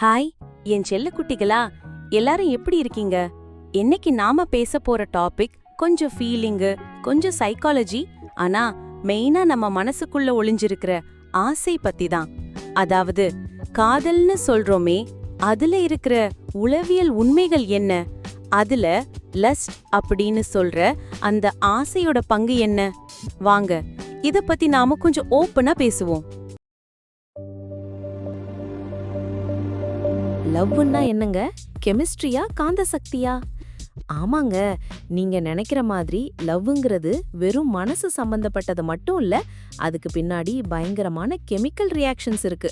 Hi என் செல்லக்குட்டிகளா எல்லாரும் எப்படி இருக்கீங்க? இன்னைக்கு நாம பேச போற டாபிக் கொஞ்சம் ஃபீலிங்கு கொஞ்சம் சைக்காலஜி ஆனா மெயினா நம்ம மனசுக்குள்ள ஒளிஞ்சிருக்கிற ஆசை பத்தி தான் அதாவது காதல்னு சொல்றோமே அதுல இருக்கிற உளவியல் உண்மைகள் என்ன? அதுல லஸ்ட் அப்படின்னு சொல்ற அந்த ஆசையோட பங்கு என்ன? வாங்க இத பத்தி நாம கொஞ்சம் ஓப்பனா பேசுவோம். லவ்வுன்னா என்னங்க? கெமிஸ்ட்ரியா காந்த சக்தியா ஆமாங்க. நீங்க நினைக்கிற மாதிரி லவ்வுங்கிறது வெறும் மனசு சம்பந்தப்பட்டது மட்டும் இல்ல அதுக்கு பின்னாடி பயங்கரமான கெமிக்கல் ரியாக்ஷன்ஸ் இருக்கு.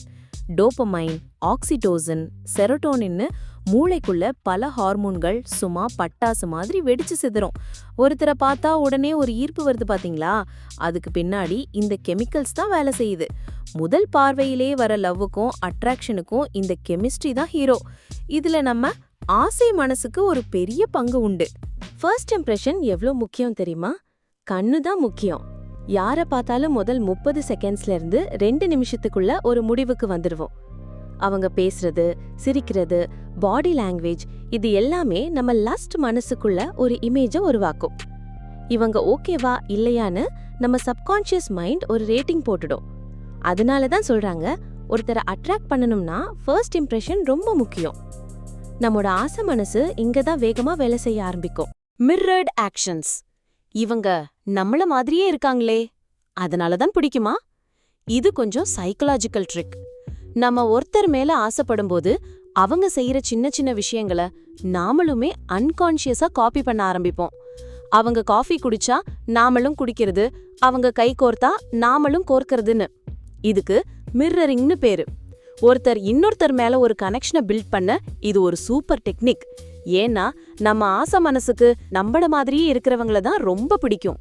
டோபமைன் ஆக்சிடோசன் செரோட்டோனின்னு மூளைக்குள்ள பல ஹார்மோன்கள் சும்மா பட்டாசு மாதிரி வெடிச்சு சிதறும். ஒருத்தரை பார்த்தா உடனே ஒரு ஈர்ப்பு வருது பாத்தீங்களா? அதுக்கு பின்னாடி இந்த கெமிக்கல்ஸ் தான் வேலை செய்யுது. முதல் பார்வையிலே வர லவ்வுக்கும் அட்ராக்ஷனுக்கும் இந்த கெமிஸ்ட்ரி தான் ஹீரோ. இதுல நம்ம ஆசை மனசுக்கு ஒரு பெரிய பங்கு உண்டு. ஃபர்ஸ்ட் இம்ப்ரெஷன் எவ்வளோ முக்கியம் தெரியுமா? கண்ணு தான் முக்கியம். யாரை பார்த்தாலும் முதல் முப்பது செகண்ட்ஸ்ல இருந்து ரெண்டு நிமிஷத்துக்குள்ள ஒரு முடிவுக்கு வந்துடுவோம் அவங்க பேசுறது சிரிக்கிறது பாடி லாங்குவேஜ் இது எல்லாமே நம்ம லஸ்ட் மனசுக்குள்ள ஒரு இமேஜை உருவாக்கும். இவங்க ஓகேவா இல்லையான்னு நம்ம சப்கான்ஷியஸ் மைண்ட் ஒரு ரேட்டிங் போட்டுடும். அதனால தான் சொல்றாங்க ஒருத்தரை அட்ராக்ட் பண்ணணும்னா ஃபர்ஸ்ட் இம்ப்ரெஷன் ரொம்ப முக்கியம். நம்மோட ஆசை மனசு இங்க தான் வேகமா வேலை செய்ய ஆரம்பிக்கும். மிர்ரர்ட் ஆக்ஷன்ஸ் இவங்க நம்மள மாதிரியே இருக்காங்களே. அதனால தான் பிடிக்குமா? இது கொஞ்சம் சைக்கலாஜிக்கல் ட்ரிக் நம்ம ஒருத்தர் மேல ஆசைப்படும்போது அவங்க செய்யற சின்ன சின்ன விஷயங்கள நாமளுமே அன்கான்ஷியஸா காப்பி பண்ண ஆரம்பிப்போம். அவங்க காஃபி குடிச்சா நாமளும் குடிக்கிறது அவங்க கை கோர்த்தா நாமளும் கோர்க்கறதுன்னு. இதுக்கு மிர்ரரிங்னு பேரு. ஒருத்தர் இன்னொருத்தர் மேல ஒரு கனெக்ஷனை பில்ட் பண்ண இது ஒரு சூப்பர் டெக்னிக் ஏன்னா நம்ம ஆசை மனசுக்கு நம்பட மாதிரியே இருக்கிறவங்கள தான் ரொம்ப பிடிக்கும்.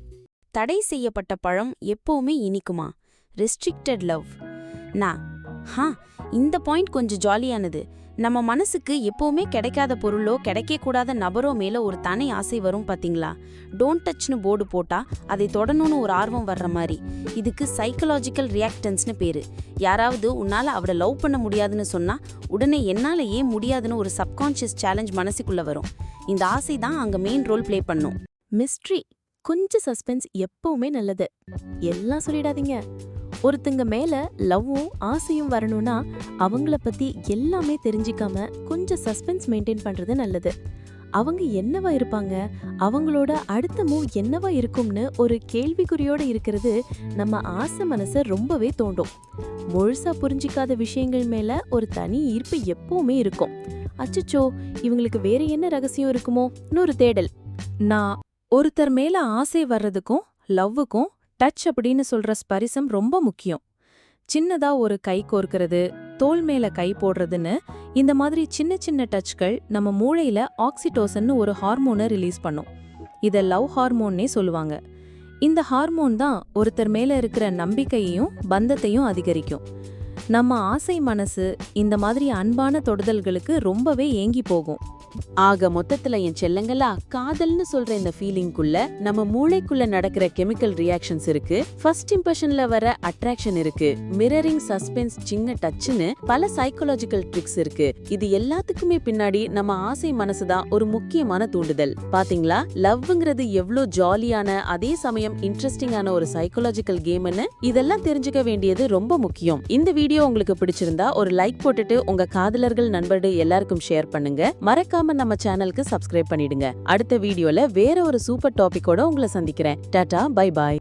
தடை செய்யப்பட்ட பழம் எப்பவுமே இனிக்குமா? ரெஸ்ட்ரிக்டட் லவ் நான் ஹா இந்த பாயிண்ட் கொஞ்சம் ஜாலியானது. நம்ம மனசுக்கு எப்போவுமே கிடைக்காத பொருளோ கிடைக்கக்கூடாத நபரோ மேலே ஒரு தனி ஆசை வரும் பார்த்தீங்களா டோன்ட் டச்னு போர்டு போட்டால் அதை தொடணும்னு ஒரு ஆர்வம் வர்ற மாதிரி. இதுக்கு சைக்கலாஜிக்கல் ரியாக்டன்ஸ்னு பேர். யாராவது உன்னால் அவளை லவ் பண்ண முடியாதுன்னு சொன்னால் உடனே என்னால் ஏன் முடியாதுன்னு ஒரு சப்கான்ஷியஸ் சேலஞ்ச் மனசுக்குள்ளே வரும். இந்த ஆசை தான் அங்கே மெயின் ரோல் ப்ளே பண்ணும். மிஸ்ட்ரி கொஞ்சம் சஸ்பென்ஸ் எப்பவுமே நல்லது. எல்லாம் சொல்லிடாதீங்க. ஒருத்தங்க மேல லவ்வும் ஆசையும் வரணும்னா அவங்கள பத்தி எல்லாமே தெரிஞ்சிக்காம கொஞ்சம் சஸ்பென்ஸ் மெயின்டைன் பண்றது நல்லது. அவங்க என்னவா இருப்பாங்க? அவங்களோட அடுத்த மூவ் என்னவா இருக்கும்னு ஒரு கேள்விக்குறியோட இருக்கிறது நம்ம ஆசை மனசை ரொம்பவே தோண்டும். முழுசா புரிஞ்சிக்காத விஷயங்கள் மேல ஒரு தனி ஈர்ப்பு எப்பவுமே இருக்கும். அச்சச்சோ இவங்களுக்கு வேற என்ன ரகசியம் இருக்குமோ? ஒரு தேடல். நான் ஒருத்தர் மேல ஆசை வர்றதுக்கும் லவ்வுக்கும் டச் அப்படின்னு சொல்ற ஸ்பரிசம் ரொம்ப முக்கியம். சின்னதா ஒரு கை கோர்க்கிறது தோல் மேல கை போடுறதுன்னு இந்த மாதிரி சின்ன சின்ன டச்கள் நம்ம மூளையில ஆக்சிடோசன்னு ஒரு ஹார்மோனை ரிலீஸ் பண்ணும். இதை லவ் ஹார்மோன்னே சொல்லுவாங்க. இந்த ஹார்மோன் தான் ஒருத்தர் மேல இருக்கிற நம்பிக்கையையும் பந்தத்தையும் அதிகரிக்கும். நம்ம ஆசை மனசு இந்த மாதிரி அன்பான தொடுதல்களுக்கு ரொம்பவே ஏங்கி போகும். ஆக மொத்தத்துல என் செல்லங்களா காதல்னு சொல்ற இந்த ஃபீலிங்குள்ள நம்ம மூளைக்குள்ள நடக்கிற கெமிக்கல் ரியாக்ஷன்ஸ் இருக்கு. ஃபர்ஸ்ட் இம்ப்ரெஷன்ல வர அட்ராக்ஷன் இருக்கு. மிரரிங் சஸ்பென்ஸ் சின்ன டச்சுன்னு பல சைக்காலஜிக்கல் ட்ரிக்ஸ் இருக்கு. இது எல்லாத்துக்குமே பின்னாடி நம்ம ஆசை மனசுதான் ஒரு முக்கியமான தூண்டுதல். பாத்தீங்களா? லவ்ங்கிறது எவ்ளோ ஜாலியான அதே சமயம் இன்ட்ரெஸ்டிங்கான ஒரு சைக்காலஜிக்கல் கேம்னு இதெல்லாம் தெரிஞ்சுக்க வேண்டியது ரொம்ப முக்கியம். இந்த வீடியோ உங்களுக்கு பிடிச்சிருந்தா ஒரு லைக் போட்டுட்டு உங்க காதலர்கள் நண்பர்கள் எல்லாருக்கும் ஷேர் பண்ணுங்க. மறக்காம நம்ம சேனலுக்கு சப்ஸ்கிரைப் பண்ணிடுங்க. அடுத்த வீடியோல வேற ஒரு சூப்பர் டாபிக்கோட உங்களை சந்திக்கிறேன். Tata bye bye